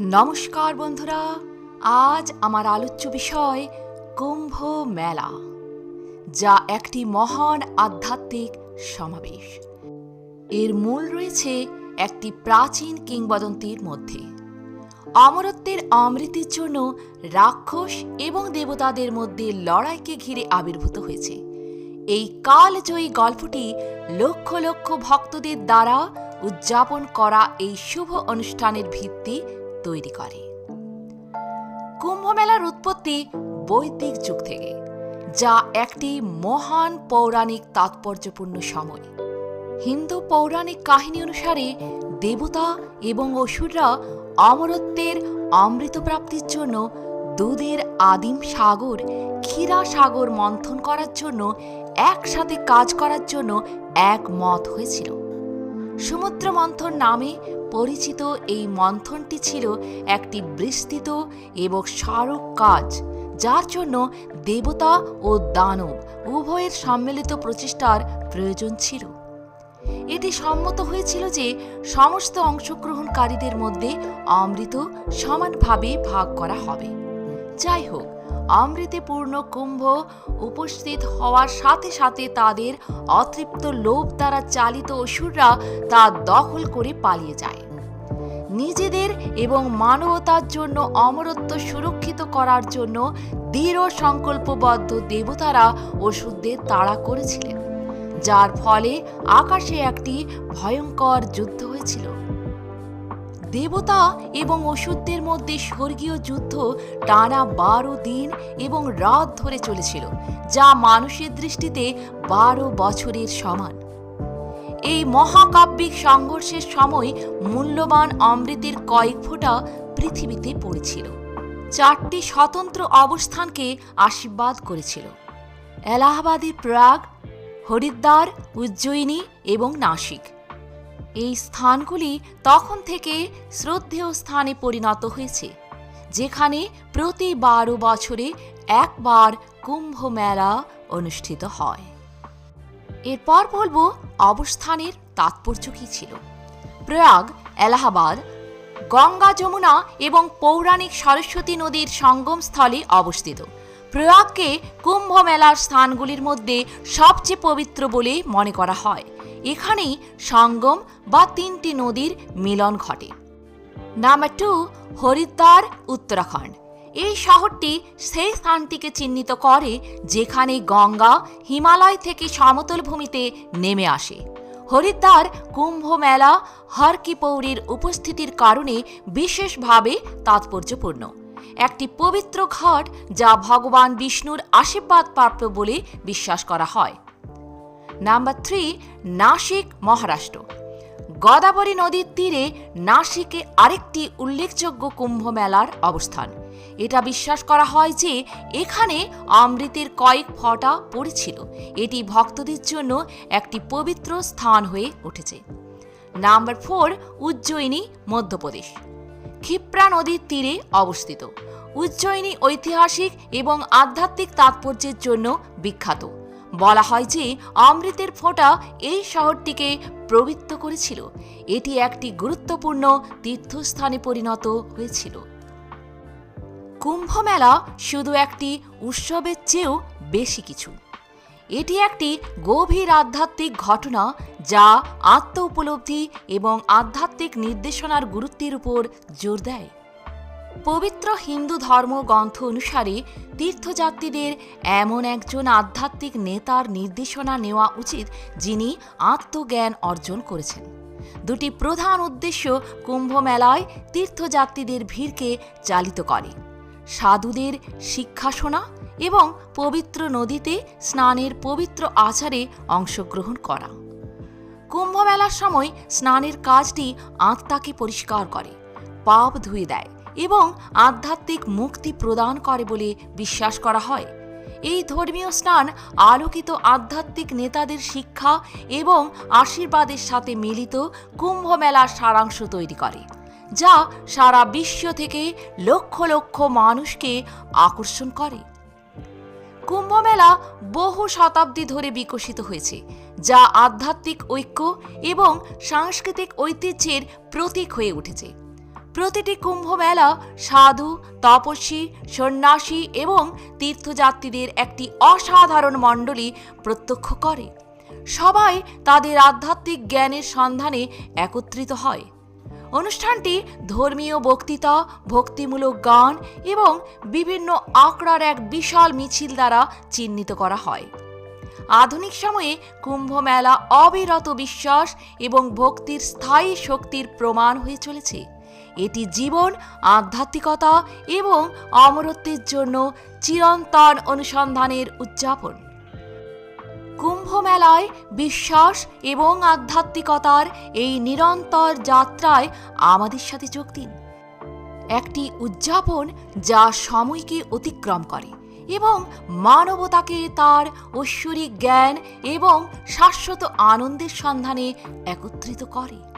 নমস্কার বন্ধুরা, আজ আমার আলোচ্য বিষয় কুম্ভ মেলা, যা একটি মহান আধ্যাত্মিক সমাবেশ। এর মূল রয়েছে একটি প্রাচীন কিংবদন্তির মধ্যে। অমরত্বের অমৃতির জন্য রাক্ষস এবং দেবতাদের মধ্যে লড়াইকে ঘিরে আবির্ভূত হয়েছে। এই কালজয়ী গল্পটি লক্ষ লক্ষ ভক্তদের দ্বারা উদযাপন করা এই শুভ অনুষ্ঠানের ভিত্তি তৈরি করে। কুম্ভমেলার উৎপত্তি বৈদিক যুগ থেকে, যা একটি মহান পৌরাণিক তাৎপর্যপূর্ণ সময়। হিন্দু পৌরাণিক কাহিনী অনুসারে দেবতা এবং অসুররা অমরত্বের অমৃত প্রাপ্তির জন্য দুধের আদিম সাগর, ক্ষীরা সাগর মন্থন করার জন্য, একসাথে কাজ করার জন্য একমত হয়েছিল। সমুদ্র মন্থন নামে পরিচিত এই মন্থনটি ছিল একটি বিস্তৃত এবং স্মারক কাজ, যার জন্য দেবতা ও দানব উভয়ের সম্মিলিত প্রচেষ্টার প্রয়োজন ছিল। এটি সম্মত হয়েছিল যে সমস্ত অংশগ্রহণকারীদের মধ্যে অমৃত সমানভাবে ভাগ করা হবে। যাই হোক অমৃতে পূর্ণ কুম্ভ উপস্থিত হওয়ার সাথে সাথে তাদের অতৃপ্ত লোভ দ্বারা চালিত অসুররা তা দখল করে পালিয়ে যায়। নিজেদের এবং মানবতার জন্য অমরত্ব সুরক্ষিত করার জন্য দৃঢ় সংকল্পবদ্ধ দেবতারা ওষুধদের তাড়া করেছিলেন, যার ফলে আকাশে একটি ভয়ঙ্কর যুদ্ধ হয়েছিল। দেবতা এবং ওষুধদের মধ্যে স্বর্গীয় যুদ্ধ টানা বারো দিন এবং রাত ধরে চলেছিল, যা মানুষের দৃষ্টিতে বারো বছরের সমান। এই মহাকাব্যিক সংঘর্ষের সময় মূল্যবান অমৃতের কয়েক ফোঁটা পৃথিবীতে পড়েছিল, চারটি স্বতন্ত্র অবস্থানকে আশীর্বাদ করেছিল। এলাহাবাদের প্রাগ, হরিদ্বার, উজ্জয়িনী এবং নাসিক। এই স্থানগুলি তখন থেকে শ্রদ্ধেয় স্থানে পরিণত হয়েছে, যেখানে প্রতি বারো বছরে একবার কুম্ভ মেলা অনুষ্ঠিত হয়। এরপর বলব অবস্থানের তাৎপর্য কী ছিল? প্রয়াগ, এলাহাবাদ, গঙ্গা যমুনা এবং পৌরাণিক সরস্বতী নদীর সঙ্গমস্থলে অবস্থিত। প্রয়াগকে কুম্ভ মেলার স্থানগুলির মধ্যে সবচেয়ে পবিত্র বলে মনে করা হয়। এখানেই সঙ্গম বা তিনটি নদীর মিলন ঘটে। Number two Haridwar, Uttarakhand. এই শহরটি সেই স্থানটিকে চিহ্নিত করে যেখানে গঙ্গা, হিমালয় থেকে সমতল ভূমিতে নেমে আসে। হরিদ্বার কুম্ভ মেলা হর কি পৌরীর উপস্থিতির কারণে বিশেষভাবে তাৎপর্যপূর্ণ। একটি পবিত্র ঘাট যা ভগবান বিষ্ণুর আশীর্বাদ প্রাপ্য বলে বিশ্বাস করা হয়। নাম্বার থ্রি নাসিক মহারাষ্ট্র গদাবরী নদীর তীরে নাসিকে আরেকটি উল্লেখযোগ্য কুম্ভ মেলার অবস্থান। এটা বিশ্বাস করা হয় যে এখানে অমৃতের কয়েক ফটা পড়েছিল। এটি ভক্তদের জন্য একটি পবিত্র স্থান হয়ে উঠেছে। Number four Ujjaini, Madhya Pradesh. Kshipra নদীর তীরে অবস্থিত। উজ্জয়িনী ঐতিহাসিক এবং আধ্যাত্মিক তাৎপর্যের জন্য বিখ্যাত। বলা হয় যে অমৃতের ফোঁটা এই শহরটিকে প্রবৃত্ত করেছিল। এটি একটি গুরুত্বপূর্ণ তীর্থস্থানে পরিণত হয়েছিল। কুম্ভ মেলা শুধু একটি উৎসবের চেয়েও বেশি কিছু। এটি একটি গভীর আধ্যাত্মিক ঘটনা যা আত্ম উপলব্ধি এবং আধ্যাত্মিক নির্দেশনার গুরুত্বের উপর জোর দেয়। পবিত্র হিন্দু ধর্মগ্রন্থ অনুসারে তীর্থযাত্রীদের এমন একজন আধ্যাত্মিক নেতার নির্দেশনা নেওয়া উচিত যিনি আত্মজ্ঞান অর্জন করেছেন। দুটি প্রধান উদ্দেশ্য কুম্ভ মেলায় তীর্থযাত্রীদের ভিড়কে চালিত করে। সাধুদের শিক্ষা শোনা এবং পবিত্র নদীতে স্নানের পবিত্র আচারে অংশগ্রহণ করা। কুম্ভ মেলার সময় স্নানের কাজটি আত্মাকে পরিষ্কার করে, পাপ ধুয়ে দেয়। এবং আধ্যাত্মিক মুক্তি প্রদান করে বলে বিশ্বাস করা হয়। এই ধর্মীয় স্নান আলোকিত আধ্যাত্মিক নেতাদের শিক্ষা এবং আশীর্বাদের সাথে মিলিত কুম্ভ মেলার সারাংশ তৈরি করে, যা সারা বিশ্ব থেকে লক্ষ লক্ষ মানুষকে আকর্ষণ করে। কুম্ভমেলা বহু শতাব্দী ধরে বিকশিত হয়েছে, যা আধ্যাত্মিক ঐক্য এবং সাংস্কৃতিক ঐতিহ্যের প্রতীক হয়ে উঠেছে। প্রতিটি কুম্ভ মেলা সাধু, তপস্বী, সন্ন্যাসী এবং তীর্থযাত্রীদের একটি অসাধারণ মণ্ডলী প্রত্যক্ষ করে। সবাই তাদের আধ্যাত্মিক জ্ঞানের সন্ধানে একত্রিত হয়। অনুষ্ঠানটি ধর্মীয় বক্তৃতা, ভক্তিমূলক গান এবং বিভিন্ন আঁকড়ার এক বিশাল মিছিল দ্বারা চিহ্নিত করা হয়। আধুনিক সময়ে কুম্ভ মেলা অবিরত বিশ্বাস এবং ভক্তির স্থায়ী শক্তির প্রমাণ হয়ে চলেছে। এটি জীবন, আধ্যাত্মিকতা এবং অমরত্বের জন্য চিরন্তন অনুসন্ধানের উদযাপন। কুম্ভ মেলায় বিশ্বাস এবং আধ্যাত্মিকতার এই নিরন্তর যাত্রায় আমাদের সাথে যোগ দিন। একটি উদযাপন যা সময়কে অতিক্রম করে এবং মানবতাকে তার ঐশ্বরিক জ্ঞান এবং শাশ্বত আনন্দের সন্ধানে একত্রিত করে।